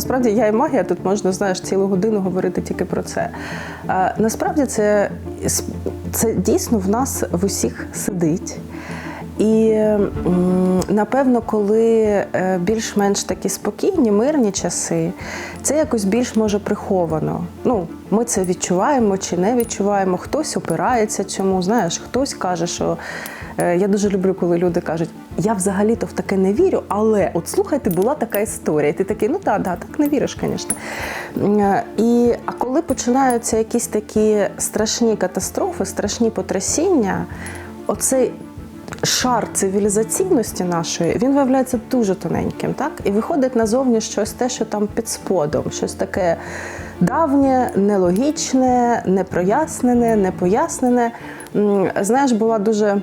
насправді я і магія тут можна знаєш цілу годину говорити тільки про це. Е, насправді це, це дійсно в нас в усіх сидить. І напевно, коли е, більш-менш такі спокійні, мирні часи, це якось більш може приховано. Ну, ми це відчуваємо чи не відчуваємо. Хтось опирається цьому, знаєш, хтось каже, що я дуже люблю, коли люди кажуть, я взагалі-то в таке не вірю, але от слухайте, була така історія. І ти такий, ну так, да, так не віриш, звісно. Е, І а коли починаються якісь такі страшні катастрофи, страшні потрясіння, оцей шар цивілізаційності нашої він виявляється дуже тоненьким, так? І виходить назовні щось те, що там під сподом, щось таке давнє, нелогічне, непрояснене, непояснене. Знаєш, була дуже.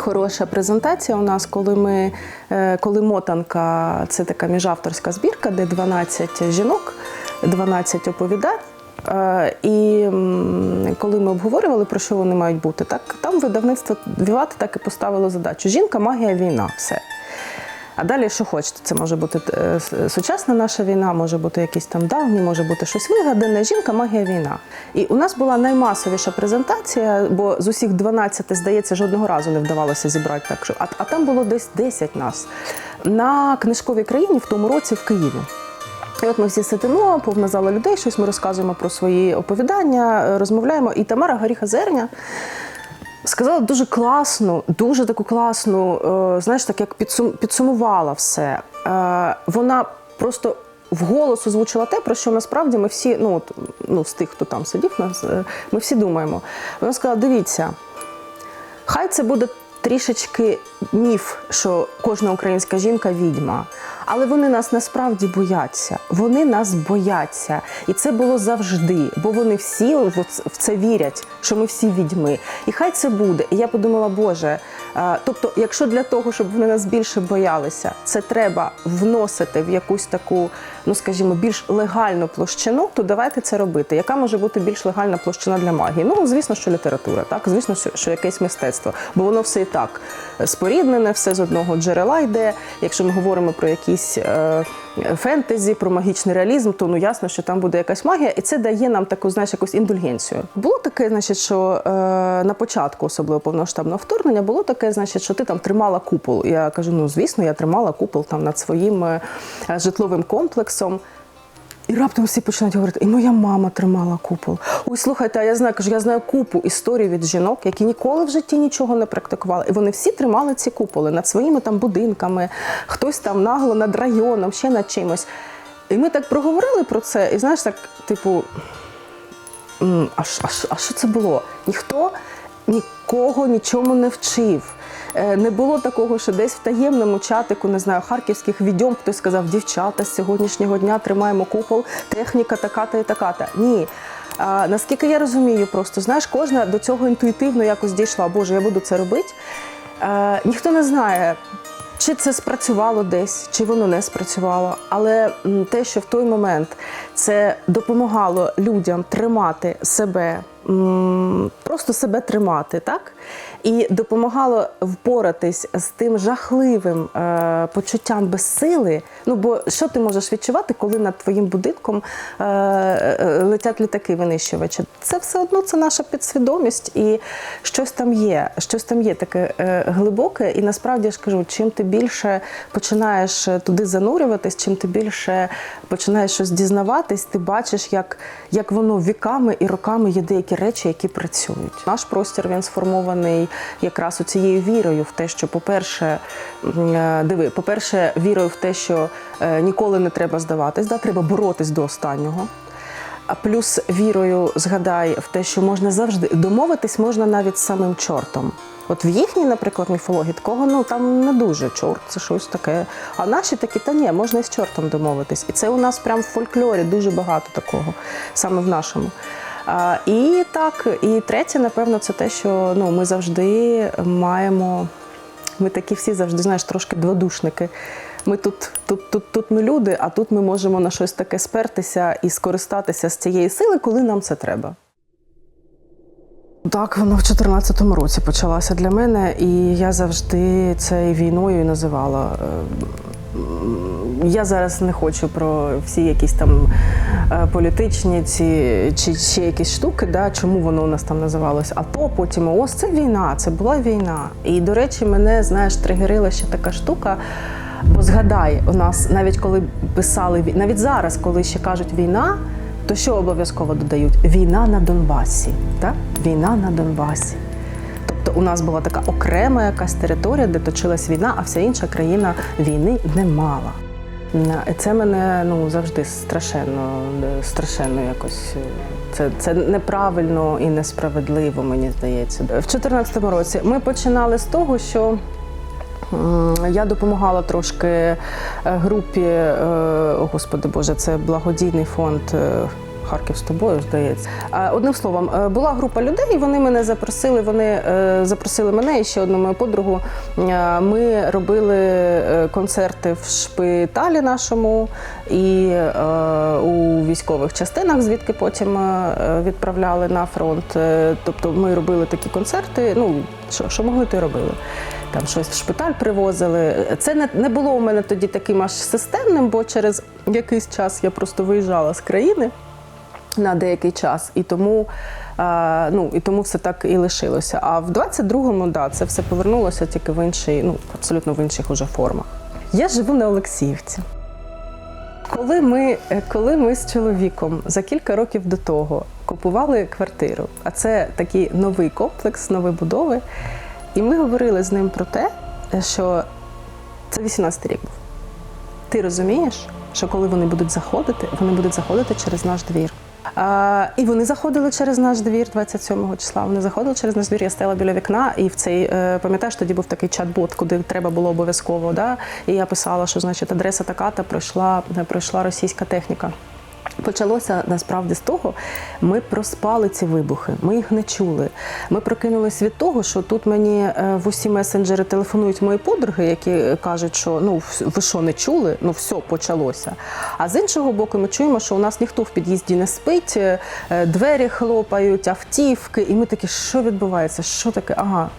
Хороша презентація у нас, коли ми, е, коли мотанка, це така міжавторська збірка, де 12 жінок, 12 оповідань. Е, І коли ми обговорювали, про що вони мають бути, так там видавництво Віват так і поставило задачу: жінка, магія, війна, все. А далі, що хочете, це може бути е, сучасна наша війна, може бути якісь там давні, може бути щось вигадане. Жінка, магія, війна. І у нас була наймасовіша презентація, бо з усіх 12, здається, жодного разу не вдавалося зібрати так. Що, а, а там було десь 10 нас на книжковій країні в тому році в Києві. І от ми всі сидимо, повна зала людей, щось ми розказуємо про свої оповідання, розмовляємо. І Тамара Гаріха Зерня сказала дуже класну, дуже таку класну, е, знаєш, так як підсум, підсумувала все. Е, вона просто вголос озвучила те, про що насправді ми всі, ну, от, ну з тих, хто там сидів, нас, е, ми всі думаємо. Вона сказала: дивіться, Хай це буде трішечки міф, що кожна українська жінка відьма. Але вони нас насправді бояться. Вони нас бояться. І це було завжди, бо вони всі в це вірять, що ми всі відьми. І хай це буде. І я подумала, Боже, е, тобто, якщо для того, щоб вони нас більше боялися, це треба вносити в якусь таку, ну скажімо, більш легальну площину, то давайте це робити. Яка може бути більш легальна площина для магії? Ну, звісно, що література, так, звісно, що, що якесь мистецтво, бо воно все і так споріднене, все з одного джерела йде. Якщо ми говоримо про якісь е, фентезі, про магічний реалізм, то ну ясно, що там буде якась магія, і це дає нам таку, знаєш, якусь індульгенцію. Було таке, значить, що е, на початку, особливо повноштабного вторгнення, було таке, значить, що ти там тримала купол. Я кажу, ну звісно, я тримала купол там над своїм е, житловим комплексом. І раптом всі починають говорити, і моя мама тримала купол. Ой, слухайте, а я знаю, кажу, я знаю купу історій від жінок, які ніколи в житті нічого не практикували. І вони всі тримали ці куполи над своїми там будинками, хтось там нагло над районом, ще над чимось. І ми так проговорили про це, і знаєш, так, типу, а що це було? Ніхто нікого нічому не вчив. Е, Не було такого, що десь в таємному чатику, не знаю, харківських відьом хтось сказав, дівчата, з сьогоднішнього дня тримаємо купол, техніка така-та і така-та. Ні. А, наскільки я розумію, просто знаєш, кожна до цього інтуїтивно якось дійшла, Боже, я буду це робити. Е, ніхто не знає, чи це спрацювало десь, чи воно не спрацювало. Але те, що в той момент це допомагало людям тримати себе, просто себе тримати, так? І допомагало впоратись з тим жахливим е, почуттям безсили. Ну бо що ти можеш відчувати, коли над твоїм будинком е, е, летять літаки винищувачі? Це все одно це наша підсвідомість, і щось там є, щось там є таке е, глибоке. І насправді я ж кажу, чим ти більше починаєш туди занурюватись, чим ти більше починаєш щось дізнаватись, ти бачиш, як, як воно віками і роками є деякі речі, які працюють. Наш простір він сформований якраз цією вірою в те, що, по-перше, е, диви, по-перше, вірою в те, що е, ніколи не треба здаватись, да, треба боротись до останнього. А плюс вірою згадай в те, що можна завжди домовитись можна навіть з самим чортом. От в їхній, наприклад, міфології такого ну там не дуже чорт, це щось таке. А наші такі, та ні, можна і з чортом домовитись. І це у нас прям в фольклорі дуже багато такого, саме в нашому. І так, і третє, напевно, це те, що ну, ми завжди маємо. Ми такі всі завжди, знаєш, трошки дводушники. Ми тут, тут, тут, тут ми люди, а тут ми можемо на щось таке спертися і скористатися з цієї сили, коли нам це треба. Так, воно в 2014 році почалося для мене, і я завжди це війною і називала. Я зараз не хочу про всі якісь там е, політичні ці чи ще якісь штуки, да, чому воно у нас там називалось АТО, потім ООС. Це війна, це була війна. І, до речі, мене, знаєш, тригерила ще така штука. Бо згадай, у нас навіть коли писали навіть зараз, коли ще кажуть війна, то що обов'язково додають? Війна на Донбасі. Так? Війна на Донбасі. Тобто у нас була така окрема якась територія, де точилась війна, а вся інша країна війни не мала. Це мене ну завжди страшенно, е, страшенно якось. е, Це, це неправильно і несправедливо, мені здається. В 2014 році ми починали з того, що я допомагала трошки е, групі, о господи Боже, це благодійний фонд. Харків з тобою, здається. Одним словом, е, була група людей, і вони мене запросили. Вони е, запросили мене і ще одну мою подругу. Е, Ми робили концерти в шпиталі нашому і у військових частинах, звідки потім відправляли на фронт. Тобто ми робили такі концерти. Ну, що, що могли, то робили. Там щось в шпиталь привозили. Це не, не було у мене тоді таким аж системним, бо через якийсь час я просто виїжджала з країни на деякий час, і тому, е, ну, і тому все так і лишилося. А в 22-му, да, це все повернулося тільки в інший, ну, абсолютно в інших уже формах. Я живу на Олексіївці. Коли ми, е, коли ми з чоловіком за кілька років до того купували квартиру, а це такий новий комплекс, нової будови, і ми говорили з ним про те, що це 18 рік був. Ти розумієш, що коли вони будуть заходити, вони будуть заходити через наш двір. А, і вони заходили через наш двір 27 числа. Вони заходили через наш двір. Я стояла біля вікна, і в цей е, пам'ятаєш, тоді був такий чат-бот, куди треба було обов'язково. Да? І я писала, що значить адреса така-та пройшла, пройшла російська техніка. Почалося насправді з того, ми проспали ці вибухи, ми їх не чули. Ми прокинулись від того, що тут мені е, в усі месенджери телефонують мої подруги, які кажуть, що ну ви що не чули? Ну все почалося. А з іншого боку, ми чуємо, що у нас ніхто в під'їзді не спить, е, е, двері хлопають, автівки, і ми такі, що відбувається? Що таке? Ага.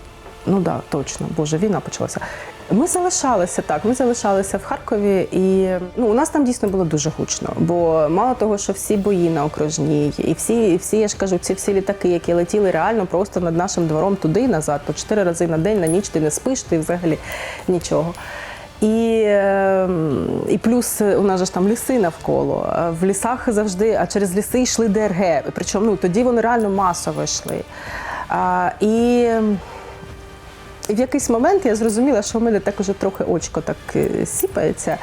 Ну да, точно, Боже, війна почалася. Ми залишалися так. Ми залишалися в Харкові, і ну у нас там дійсно було дуже гучно. Бо мало того, що всі бої на окружній, і всі, і всі, я ж кажу, ці всі літаки, які летіли реально просто над нашим двором туди і назад, по чотири рази на день, на ніч ти не спиш, ти взагалі нічого. І, е, і плюс у нас же ж там ліси навколо. В лісах завжди, а через ліси йшли ДРГ. Причому ну, тоді вони реально масово йшли. А, і в якийсь момент я зрозуміла, що в мене так уже трохи очко так е, сіпається.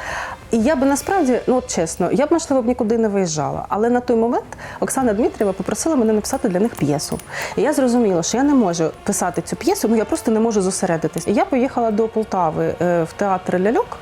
І я би насправді, ну чесно, я б можливо б нікуди не виїжджала. Але на той момент Оксана Дмитрієва попросила мене написати для них п'єсу. І я зрозуміла, що я не можу писати цю п'єсу, ну я просто не можу зосередитись. І я поїхала до Полтави е, в театр Ляльок.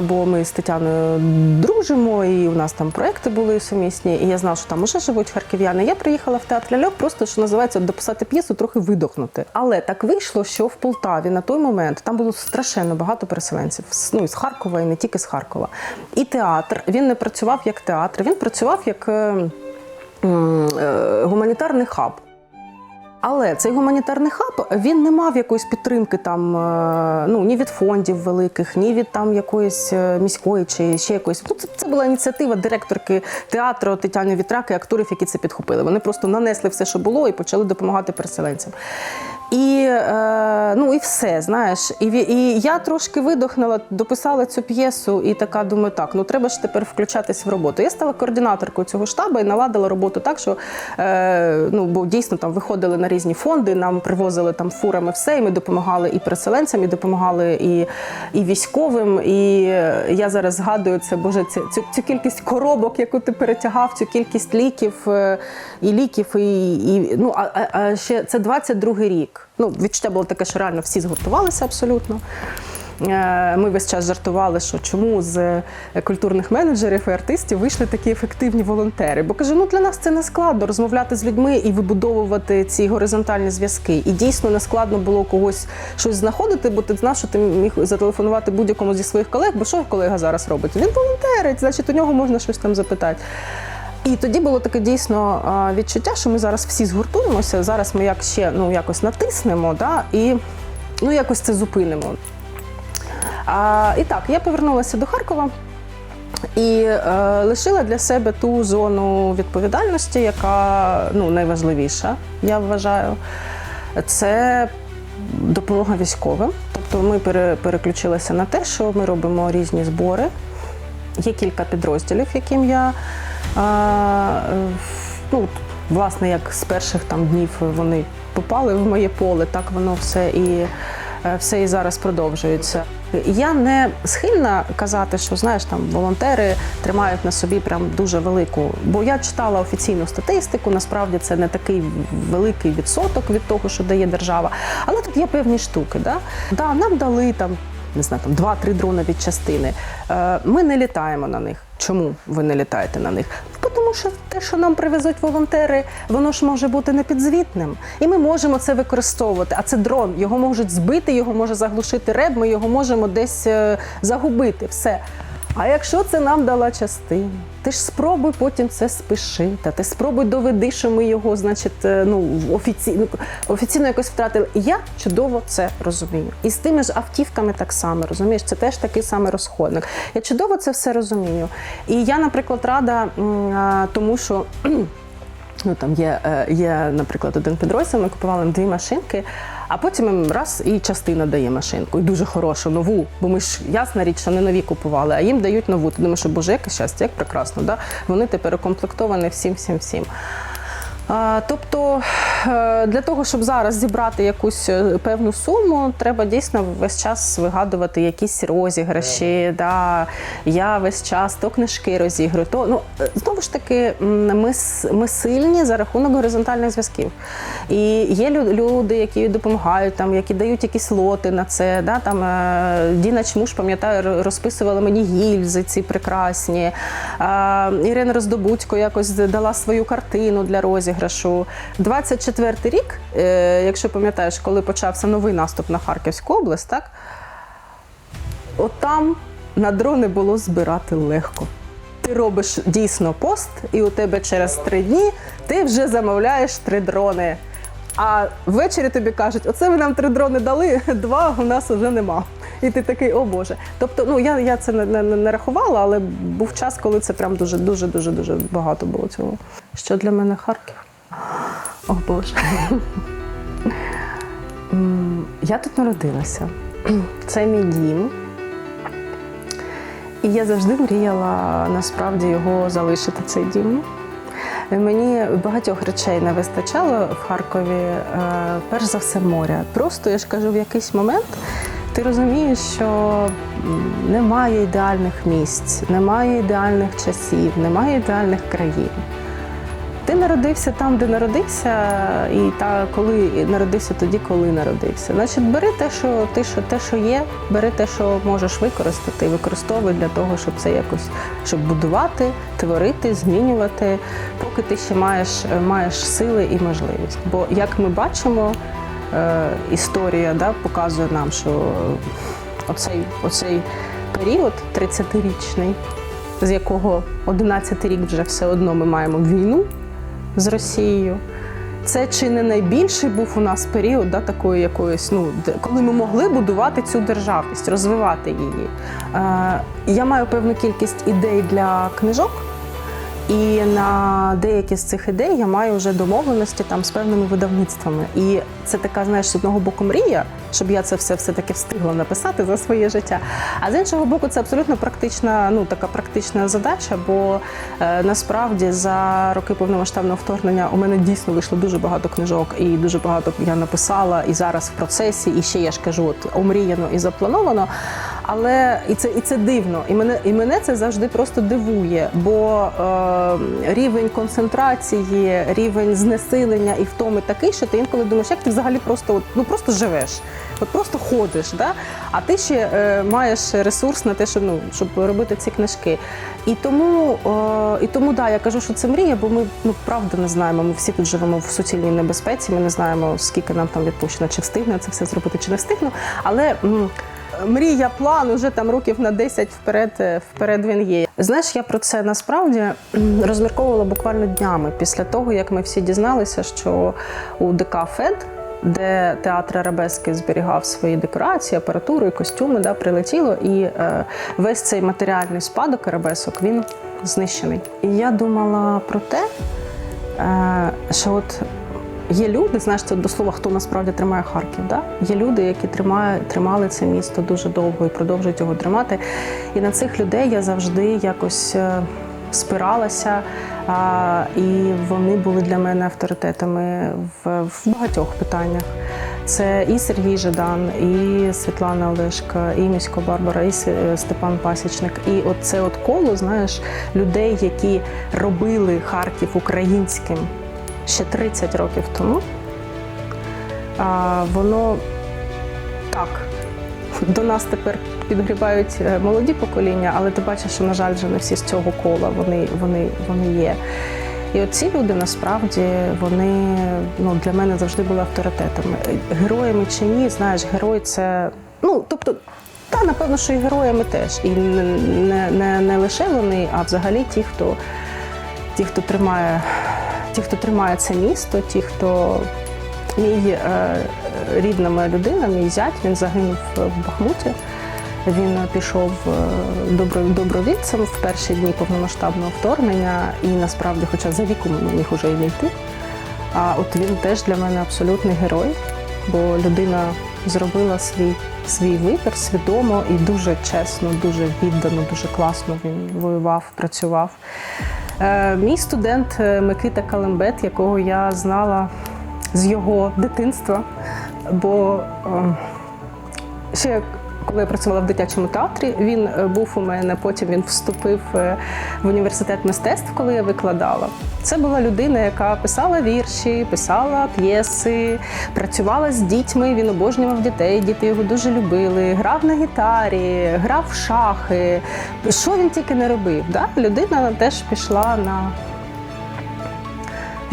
Бо ми з Тетяною дружимо, і у нас там проекти були сумісні, і я знала, що там уже живуть харків'яни. Я приїхала в театр Ляльок, просто що називається дописати п'єсу, трохи видохнути. Але так вийшло, що в Полтаві на той момент там було страшенно багато переселенців. Ну і з Харкова, і не тільки з Харкова. І театр він не працював як театр, він працював як е, м, е, гуманітарний хаб. Але цей гуманітарний хаб він не мав якоїсь підтримки там е, ну ні від фондів великих, ні від там якоїсь е, міської чи ще якоїсь. Ну це, це була ініціатива директорки театру Тетяни Вітраки, акторів, які це підхопили. Вони просто нанесли все, що було, і почали допомагати переселенцям. І е, ну і все, знаєш. І, і я трошки видохнула, дописала цю п'єсу, і така думаю, так, ну треба ж тепер включатись в роботу. Я стала координаторкою цього штабу і наладила роботу так, що е, ну бо дійсно там виходили на різні фонди, нам привозили там фурами все, і ми допомагали і переселенцям, і допомагали і, і військовим. І я зараз згадую це, боже, цю, цю, цю кількість коробок, яку ти перетягав, цю кількість ліків е, і ліків, і, і ну а, а ще це 22-й рік. Ну, відчуття було таке, що реально всі згуртувалися абсолютно. Е, Ми весь час жартували, що чому з е, культурних менеджерів і артистів вийшли такі ефективні волонтери. Бо каже, ну для нас це не складно розмовляти з людьми і вибудовувати ці горизонтальні зв'язки. І дійсно не складно було когось щось знаходити, бо ти знав, що ти міг зателефонувати будь-якому зі своїх колег, бо що колега зараз робить? Він волонтерить, значить у нього можна щось там запитати. І тоді було таке дійсно відчуття, що ми зараз всі згуртуємося. Зараз ми як ще ну якось натиснемо, да, і ну якось це зупинимо. А, і так, я повернулася до Харкова. І е, лишила для себе ту зону відповідальності, яка ну, найважливіша, я вважаю. Це допомога військовим. Тобто ми пере, переключилися на те, що ми робимо різні збори. Є кілька підрозділів, яким я е, ну, власне, як з перших там днів вони попали в моє поле, так воно все і е, все і зараз продовжується. Я не схильна казати, що знаєш, там волонтери тримають на собі прям дуже велику. Бо я читала офіційну статистику. Насправді це не такий великий відсоток від того, що дає держава. Але тут є певні штуки. Да? Да, нам дали там. Не знаю, там два-три дрона від частини. Е, Ми не літаємо на них. Чому ви не літаєте на них? Тому що те, що нам привезуть волонтери, воно ж може бути непідзвітним. І ми можемо це використовувати. А це дрон. Його можуть збити, його може заглушити реб, ми його можемо десь е, загубити. Все. А якщо це нам дала частина, ти ж спробуй потім це спиши. Та ти спробуй доведи, що ми його, значить, е, ну офіційно офіційно якось втратили. Я чудово це розумію. І з тими ж автівками так само розумієш, це теж такий самий розходник. Я чудово це все розумію. І я, наприклад, рада тому, що. Ну там є, е, є, наприклад, один підрозділ, ми купували дві машинки, а потім їм раз і частина дає машинку, і дуже хорошу, нову. Бо ми ж ясна річ, що не нові купували, а їм дають нову. Ти думаєш, боже, яке щастя, як прекрасно. Да? Вони тепер укомплектовані всім, всім, всім. Тобто е, для того, щоб зараз зібрати якусь е, певну суму, треба дійсно весь час вигадувати якісь розіграші. Да. Я весь час то книжки розіграю, то ну е, знову ж таки, ми, ми сильні за рахунок горизонтальних зв'язків. І є люди, які допомагають, там, які дають якісь лоти на це. Да, там, Діна Чмуш, пам'ятаю, розписувала мені гільзи ці прекрасні. Ірина Роздобудько якось дала свою картину для розіграшу. 24-й рік, е, якщо пам'ятаєш, коли почався новий наступ на Харківську область, так? От там на дрони було збирати легко. Ти робиш дійсно пост, і у тебе через три дні ти вже замовляєш три дрони. А ввечері тобі кажуть, оце ви нам три дрони дали, два у нас вже нема. І ти такий, о Боже. Тобто, ну я, я це не, не, не рахувала, але був час, коли це прям дуже, дуже, дуже, дуже багато було цього. Що для мене Харків? О Боже. Я тут народилася. Це мій дім. І я завжди мріяла насправді його залишити цей дім. Мені багатьох речей не вистачало в Харкові, е, перш за все, моря. Просто я ж кажу, в якийсь момент ти розумієш, що немає ідеальних місць, немає ідеальних часів, немає ідеальних країн. Народився там, де народився, і та коли народився тоді, коли народився. Значить, бери те, що ти що те, що є, бери те, що можеш використати, використовуй для того, щоб це якось щоб будувати, творити, змінювати, поки ти ще маєш, маєш сили і можливість. Бо як ми бачимо, е, історія да, показує нам, що оцей, оцей період 30-річний, з якого 11 рік вже все одно ми маємо війну з Росією. Це чи не найбільший був у нас період да, такої якоїсь, ну коли ми могли будувати цю державність, розвивати її. Е, я маю певну кількість ідей для книжок. І на деякі з цих ідей я маю вже домовленості там з певними видавництвами. І це така, знаєш, з одного боку мрія, щоб я це все все-таки встигла написати за своє життя. А з іншого боку, це абсолютно практична, ну така практична задача, бо е, насправді за роки повномасштабного вторгнення у мене дійсно вийшло дуже багато книжок, і дуже багато я написала, і зараз в процесі, і ще я ж кажу, от омріяно і заплановано. Але і це і це дивно, і мене і мене це завжди просто дивує, бо е, рівень концентрації, рівень знесилення і втоми такий, що ти інколи думаєш, як ти взагалі просто ну просто живеш, от просто ходиш, да? а ти ще е, маєш ресурс на те, щоб ну щоб робити ці книжки. І тому, е, і тому да, я кажу, що це мрія, бо ми ну правда не знаємо. Ми всі тут живемо в суцільній небезпеці. Ми не знаємо, скільки нам там відпущено, чи встигне це все зробити, чи не встигну. Але мрія, план уже там років на 10 вперед, е, вперед він є. Знаєш, я про це насправді розмірковувала буквально днями після того, як ми всі дізналися, що у ДК ФЕД де театр Арабески зберігав свої декорації, апаратуру і костюми, да, прилетіло, і е, весь цей матеріальний спадок арабесок він знищений. І я думала про те, е, що от є люди, знаєш, це до слова, хто насправді тримає Харків. Да? Є люди, які тримають, тримали це місто дуже довго і продовжують його тримати. І на цих людей я завжди якось е, спиралася, і вони були для мене авторитетами в, багатьох питаннях. Це і Сергій Жадан, і Світлана Олешка, і місько Барбара, і Степан Пасічник. І от це от коло, знаєш, людей, які робили Харків українським ще 30 років тому. Воно так. До нас тепер підгрібають е, молоді покоління, але ти бачиш, що, на жаль, вже не всі з цього кола вони, вони, вони є. І от ці люди насправді вони ну, для мене завжди були авторитетами. Героями чи ні, знаєш, герой це. Ну, тобто, та, напевно, що і героями теж. І не, не, не лише вони, а взагалі ті, хто, ті, хто тримає, ті, хто тримає це місто, ті, хто мій е, рідна моя людина, мій зять, він загинув в Бахмуті. Він пішов е, добро, добровільцем в перші дні повномасштабного вторгнення, і насправді, хоча за віком він міг уже й не йти. А от він теж для мене абсолютний герой, бо людина зробила свій, свій вибір свідомо і дуже чесно, дуже віддано, дуже класно він воював, працював. Е, мій студент Микита Калембет, якого я знала з його дитинства, бо е, ще коли я працювала в дитячому театрі, він е, був у мене. Потім він вступив е, в університет мистецтв, коли я викладала. Це була людина, яка писала вірші, писала п'єси, працювала з дітьми. Він обожнював дітей. Діти його дуже любили. Грав на гітарі, грав в шахи. Що він тільки не робив? Да? Людина теж пішла на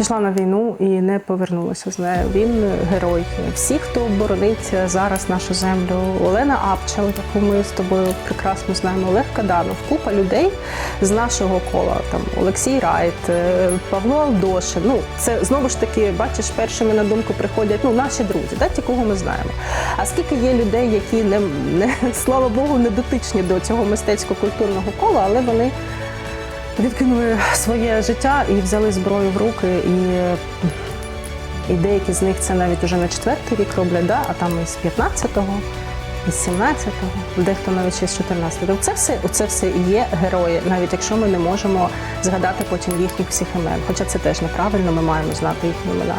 пішла на війну і не повернулася з нею. Він герой. Всі, хто боронить зараз нашу землю, Олена Апчел, яку ми з тобою прекрасно знаємо, Олег Каданов, купа людей з нашого кола. Там Олексій Райт, е, Павло Алдошин. Ну це знову ж таки, бачиш, першими на думку приходять ну наші друзі, да, ті, кого ми знаємо. А скільки є людей, які не, не слава Богу, не дотичні до цього мистецько-культурного кола, але вони відкинули своє життя і взяли зброю в руки. І, і деякі з них це навіть уже на четвертий рік роблять, да? а там із 15-го, із 17-го, дехто навіть ще з 14-го. Це все, це все і є герої, навіть якщо ми не можемо згадати потім їхніх всіх імен. Хоча це теж неправильно, ми маємо знати їхні імена.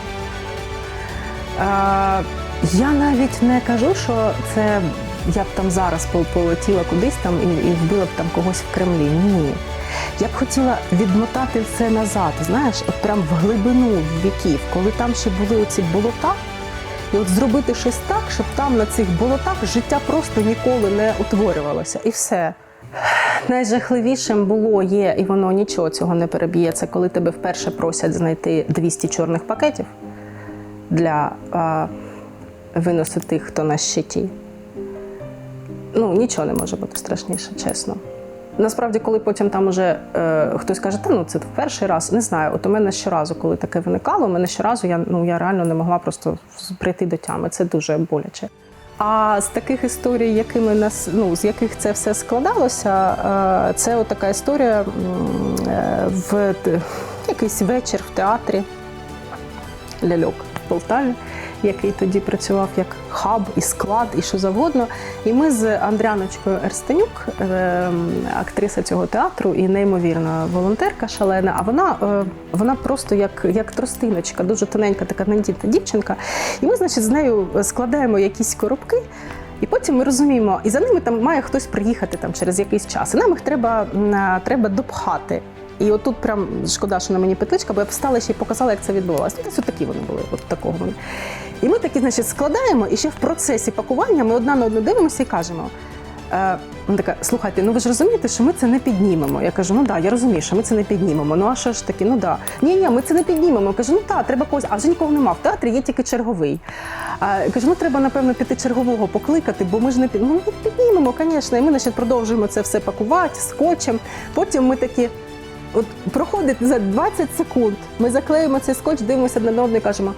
А, я навіть не кажу, що це я б там зараз полетіла кудись там і, і вбила б там когось в Кремлі. Ні. Я б хотіла відмотати все назад, знаєш, от прям в глибину віків, коли там ще були оці болота, і от зробити щось так, щоб там на цих болотах життя просто ніколи не утворювалося. І все. Найжахливішим було є, і воно нічого цього не переб'є. Це коли тебе вперше просять знайти 200 чорних пакетів для а, виносу тих, хто на щиті. Ну, нічого не може бути страшніше, чесно. Насправді, коли потім там уже е, хтось каже, та ну це перший раз, не знаю. От у мене щоразу, коли таке виникало, у мене щоразу я ну я реально не могла просто прийти до тями. Це дуже боляче. А з таких історій, якими нас ну з яких це все складалося, е, це така історія е, в якийсь вечір в театрі ляльок в Полтаві, який тоді працював як хаб і склад, і що завгодно. І ми з Андряночкою Ерстенюк, е, актриса цього театру і неймовірна волонтерка шалена. А вона, е, вона просто як, як тростиночка, дуже тоненька, така нендітна дівчинка. І ми, значить, з нею складаємо якісь коробки. І потім ми розуміємо, і за ними там має хтось приїхати там через якийсь час. І нам їх треба, треба допхати. І отут прям шкода, що на мені петличка, бо я встала ще й показала, як це відбувалося. Ну, Десь такі вони були, от такого вони. І ми такі, значить, складаємо, і ще в процесі пакування ми одна на одну дивимося і кажемо. Е, вона така, слухайте, ну ви ж розумієте, що ми це не піднімемо. Я кажу, ну да, я розумію, що ми це не піднімемо. Ну а що ж таки, ну да. Ні, ні, ми це не піднімемо. Я кажу, ну так, треба когось, а вже нікого нема. В театрі є тільки черговий. Я кажу, ну треба, напевно, піти чергового покликати, бо ми ж не під... ну, піднімемо, звісно. І ми значить, продовжуємо це все пакувати скотчем. Потім ми такі. От проходить за 20 секунд. Ми заклеїмо цей скотч, дивимося на одне і кажемо: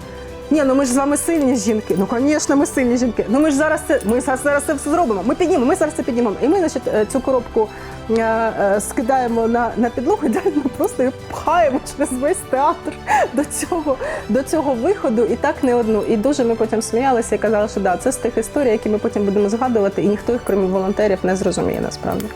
Ні, ну ми ж з вами сильні жінки. Ну, звісно, ми сильні жінки. Ну ми ж зараз це, ми зараз це все зробимо. Ми піднімемо, ми зараз це піднімемо. І ми, значить, е, цю коробку е, е, скидаємо на, на підлогу, і далі ми просто її пхаємо через весь театр до цього, до цього виходу. І так не одну. І дуже ми потім сміялися і казали, що да, це з тих історій, які ми потім будемо згадувати, і ніхто їх, крім волонтерів, не зрозуміє насправді.